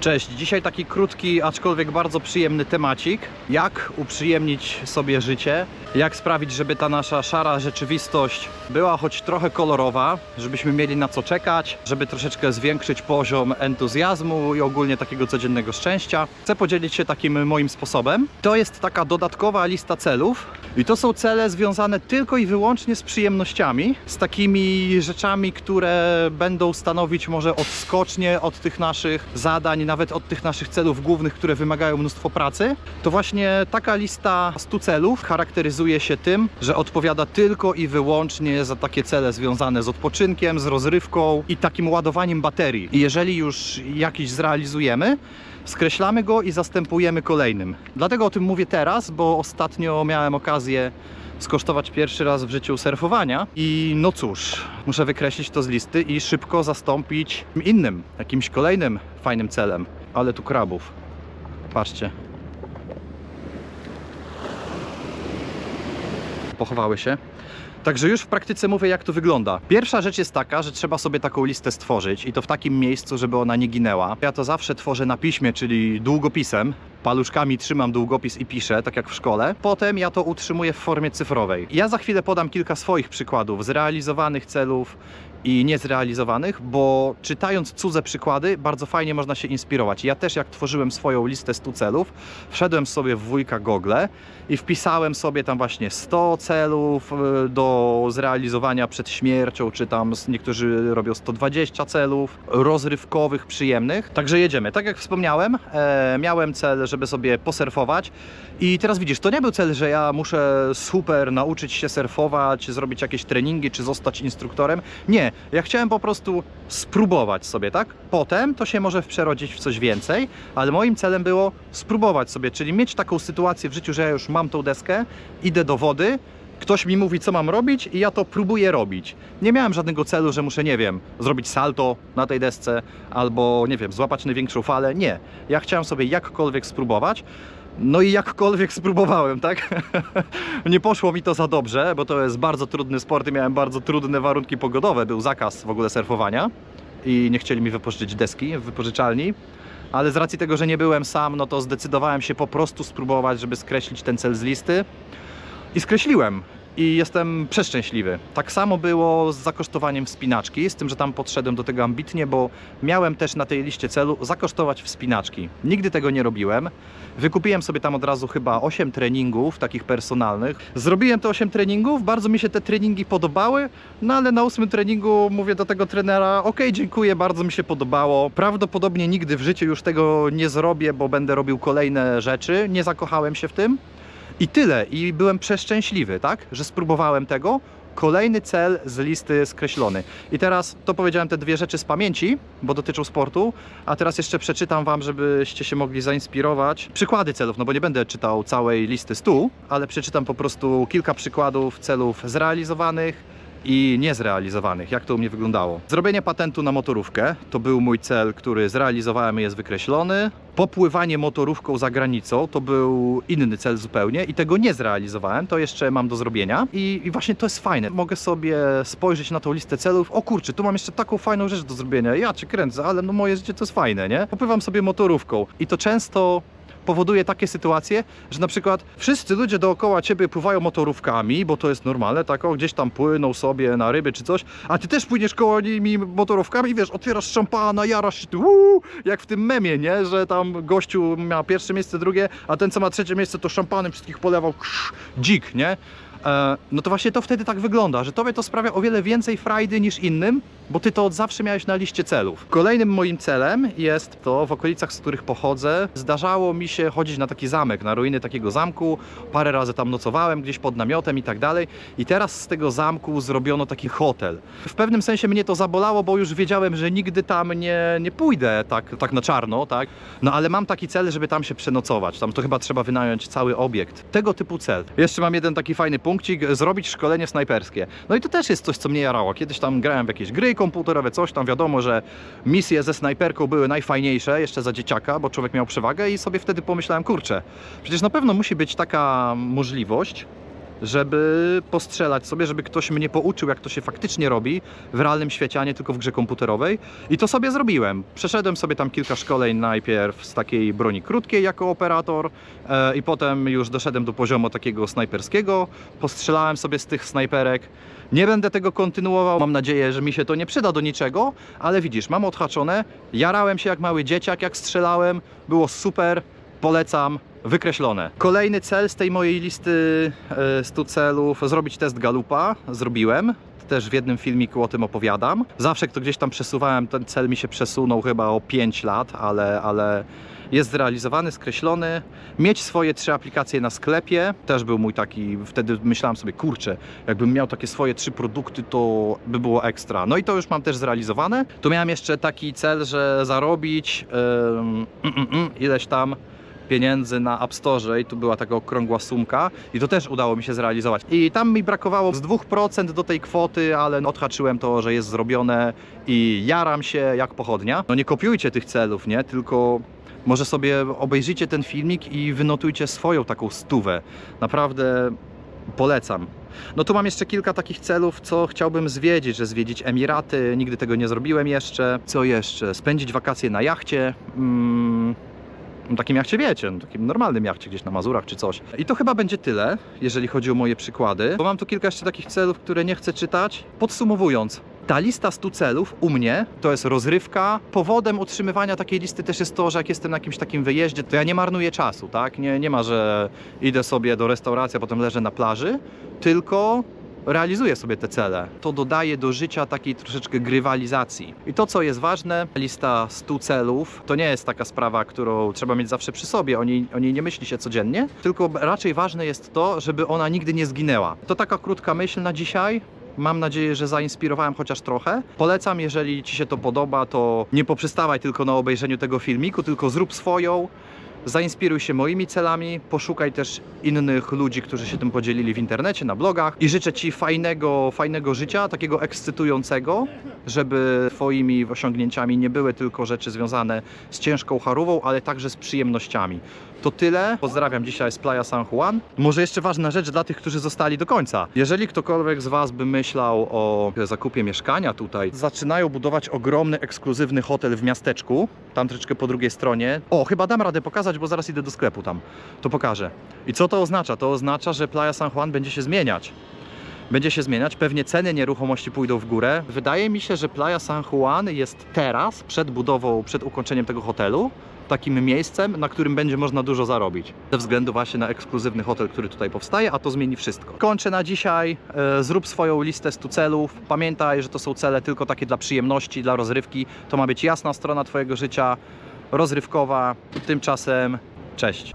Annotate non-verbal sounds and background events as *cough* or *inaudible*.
Cześć, dzisiaj taki krótki, aczkolwiek bardzo przyjemny temacik. Jak uprzyjemnić sobie życie, jak sprawić, żeby ta nasza szara rzeczywistość była choć trochę kolorowa, żebyśmy mieli na co czekać, żeby troszeczkę zwiększyć poziom entuzjazmu i ogólnie takiego codziennego szczęścia. Chcę podzielić się takim moim sposobem. To jest taka dodatkowa lista celów i to są cele związane tylko i wyłącznie z przyjemnościami, z takimi rzeczami, które będą stanowić może odskocznie od tych naszych zadań, nawet od tych naszych celów głównych, które wymagają mnóstwo pracy. To właśnie taka lista 100 celów charakteryzuje się tym, że odpowiada tylko i wyłącznie za takie cele związane z odpoczynkiem, z rozrywką i takim ładowaniem baterii. I jeżeli już jakiś zrealizujemy, skreślamy go i zastępujemy kolejnym. Dlatego o tym mówię teraz, bo ostatnio miałem okazję skosztować pierwszy raz w życiu surfowania i no cóż, muszę wykreślić to z listy i szybko zastąpić innym, jakimś kolejnym fajnym celem. Ale tu krabów. Patrzcie. Pochowały się. Także już w praktyce mówię, jak to wygląda. Pierwsza rzecz jest taka, że trzeba sobie taką listę stworzyć i to w takim miejscu, żeby ona nie ginęła. Ja to zawsze tworzę na piśmie, czyli długopisem. Paluszkami trzymam długopis i piszę, tak jak w szkole. Potem ja to utrzymuję w formie cyfrowej. Ja za chwilę podam kilka swoich przykładów zrealizowanych celów i niezrealizowanych, bo czytając cudze przykłady, bardzo fajnie można się inspirować. Ja też, jak tworzyłem swoją listę 100 celów, wszedłem sobie w wujka Google i wpisałem sobie tam właśnie 100 celów y, zrealizowania przed śmiercią, czy tam niektórzy robią 120 celów rozrywkowych, przyjemnych. Także jedziemy. Tak jak wspomniałem, e, miałem cel, żeby sobie posurfować i teraz widzisz, to nie był cel, że ja muszę super nauczyć się surfować, zrobić jakieś treningi, czy zostać instruktorem. Nie, ja chciałem po prostu spróbować sobie, tak? Potem to się może przerodzić w coś więcej, ale moim celem było spróbować sobie, czyli mieć taką sytuację w życiu, że ja już mam tą deskę, idę do wody, ktoś mi mówi, co mam robić i ja to próbuję robić. Nie miałem żadnego celu, że muszę, nie wiem, zrobić salto na tej desce albo, nie wiem, złapać największą falę. Nie. Ja chciałem sobie jakkolwiek spróbować. No i jakkolwiek *laughs* spróbowałem, tak? *laughs* nie poszło mi to za dobrze, bo to jest bardzo trudny sport i miałem bardzo trudne warunki pogodowe. Był zakaz w ogóle surfowania i nie chcieli mi wypożyczyć deski w wypożyczalni. Ale z racji tego, że nie byłem sam, no to zdecydowałem się po prostu spróbować, żeby skreślić ten cel z listy. I skreśliłem. I jestem przeszczęśliwy. Tak samo było z zakosztowaniem wspinaczki, z tym, że tam podszedłem do tego ambitnie, bo miałem też na tej liście celu zakosztować wspinaczki. Nigdy tego nie robiłem. Wykupiłem sobie tam od razu chyba 8 treningów takich personalnych. Zrobiłem te 8 treningów, bardzo mi się te treningi podobały, no ale na ósmym treningu mówię do tego trenera: OK, dziękuję, bardzo mi się podobało. Prawdopodobnie nigdy w życiu już tego nie zrobię, bo będę robił kolejne rzeczy. Nie zakochałem się w tym. I tyle. I byłem przeszczęśliwy, tak? Że spróbowałem tego. Kolejny cel z listy skreślony. I teraz to powiedziałem te dwie rzeczy z pamięci, bo dotyczą sportu, a teraz jeszcze przeczytam Wam, żebyście się mogli zainspirować. Przykłady celów, no bo nie będę czytał całej listy 100, ale przeczytam po prostu kilka przykładów celów zrealizowanych i niezrealizowanych. Jak to u mnie wyglądało? Zrobienie patentu na motorówkę to był mój cel, który zrealizowałem i jest wykreślony. Popływanie motorówką za granicą to był inny cel zupełnie i tego nie zrealizowałem. To jeszcze mam do zrobienia. I, I właśnie to jest fajne. Mogę sobie spojrzeć na tą listę celów. O kurczę, tu mam jeszcze taką fajną rzecz do zrobienia. Ja cię kręcę, ale no moje życie to jest fajne, nie? Popływam sobie motorówką i to często powoduje takie sytuacje, że na przykład wszyscy ludzie dookoła ciebie pływają motorówkami, bo to jest normalne, tak, o, gdzieś tam płyną sobie na ryby czy coś, a ty też płyniesz koło nimi motorówkami, wiesz, otwierasz szampana, jarasz się, uuu, jak w tym memie, nie, że tam gościu ma pierwsze miejsce, drugie, a ten co ma trzecie miejsce to szampanem wszystkich polewał, krz, dzik, nie? E, no to właśnie to wtedy tak wygląda, że tobie to sprawia o wiele więcej frajdy niż innym, bo ty to od zawsze miałeś na liście celów. Kolejnym moim celem jest to, w okolicach, z których pochodzę, zdarzało mi się chodzić na taki zamek, na ruiny takiego zamku. Parę razy tam nocowałem, gdzieś pod namiotem i tak dalej. I teraz z tego zamku zrobiono taki hotel. W pewnym sensie mnie to zabolało, bo już wiedziałem, że nigdy tam nie, nie pójdę tak, tak na czarno, tak? No ale mam taki cel, żeby tam się przenocować. Tam to chyba trzeba wynająć cały obiekt. Tego typu cel. Jeszcze mam jeden taki fajny punkcik, zrobić szkolenie snajperskie. No i to też jest coś, co mnie jarało. Kiedyś tam grałem w jakieś gry komputerowe, coś tam wiadomo, że misje ze snajperką były najfajniejsze jeszcze za dzieciaka, bo człowiek miał przewagę i sobie wtedy pomyślałem, kurczę, przecież na pewno musi być taka możliwość, żeby postrzelać sobie, żeby ktoś mnie pouczył, jak to się faktycznie robi w realnym świecie, a nie tylko w grze komputerowej. I to sobie zrobiłem. Przeszedłem sobie tam kilka szkoleń najpierw z takiej broni krótkiej jako operator e, i potem już doszedłem do poziomu takiego snajperskiego. Postrzelałem sobie z tych snajperek. Nie będę tego kontynuował. Mam nadzieję, że mi się to nie przyda do niczego, ale widzisz, mam odhaczone. Jarałem się jak mały dzieciak, jak strzelałem. Było super. Polecam. Wykreślone. Kolejny cel z tej mojej listy e, 100 celów, zrobić test Galupa. Zrobiłem. Też w jednym filmiku o tym opowiadam. Zawsze kto gdzieś tam przesuwałem, ten cel mi się przesunął chyba o 5 lat, ale, ale jest zrealizowany, skreślony. Mieć swoje trzy aplikacje na sklepie, też był mój taki, wtedy myślałem sobie, kurczę, jakbym miał takie swoje trzy produkty, to by było ekstra. No i to już mam też zrealizowane. Tu miałem jeszcze taki cel, że zarobić em, mm, mm, ileś tam pieniędzy na App Store i tu była taka okrągła sumka i to też udało mi się zrealizować. I tam mi brakowało z 2% do tej kwoty, ale odhaczyłem to, że jest zrobione i jaram się jak pochodnia. No nie kopiujcie tych celów, nie? Tylko może sobie obejrzyjcie ten filmik i wynotujcie swoją taką stówę. Naprawdę polecam. No tu mam jeszcze kilka takich celów, co chciałbym zwiedzić, że zwiedzić Emiraty, nigdy tego nie zrobiłem jeszcze. Co jeszcze? Spędzić wakacje na jachcie. Mm, takim jachcie wiecie, no, takim normalnym jachcie gdzieś na Mazurach czy coś. I to chyba będzie tyle, jeżeli chodzi o moje przykłady, bo mam tu kilka jeszcze takich celów, które nie chcę czytać. Podsumowując, ta lista 100 celów u mnie to jest rozrywka. Powodem utrzymywania takiej listy też jest to, że jak jestem na jakimś takim wyjeździe, to ja nie marnuję czasu, tak? Nie, nie ma, że idę sobie do restauracji, a potem leżę na plaży, tylko realizuję sobie te cele. To dodaje do życia takiej troszeczkę grywalizacji. I to, co jest ważne, lista 100 celów, to nie jest taka sprawa, którą trzeba mieć zawsze przy sobie. O niej, o niej nie myśli się codziennie, tylko raczej ważne jest to, żeby ona nigdy nie zginęła. To taka krótka myśl na dzisiaj. Mam nadzieję, że zainspirowałem chociaż trochę. Polecam, jeżeli Ci się to podoba, to nie poprzestawaj tylko na obejrzeniu tego filmiku, tylko zrób swoją. Zainspiruj się moimi celami, poszukaj też innych ludzi, którzy się tym podzielili w internecie, na blogach i życzę Ci fajnego, fajnego życia, takiego ekscytującego, żeby Twoimi osiągnięciami nie były tylko rzeczy związane z ciężką charówą, ale także z przyjemnościami. To tyle. Pozdrawiam dzisiaj z Playa San Juan. Może jeszcze ważna rzecz dla tych, którzy zostali do końca. Jeżeli ktokolwiek z Was by myślał o zakupie mieszkania tutaj, zaczynają budować ogromny, ekskluzywny hotel w miasteczku, tam troszeczkę po drugiej stronie. O, chyba dam radę pokazać, bo zaraz idę do sklepu tam. To pokażę. I co to oznacza? To oznacza, że Playa San Juan będzie się zmieniać będzie się zmieniać. Pewnie ceny nieruchomości pójdą w górę. Wydaje mi się, że Playa San Juan jest teraz, przed budową, przed ukończeniem tego hotelu, takim miejscem, na którym będzie można dużo zarobić. Ze względu właśnie na ekskluzywny hotel, który tutaj powstaje, a to zmieni wszystko. Kończę na dzisiaj. E, Zrób swoją listę 100 celów. Pamiętaj, że to są cele tylko takie dla przyjemności, dla rozrywki. To ma być jasna strona Twojego życia, rozrywkowa. Tymczasem cześć.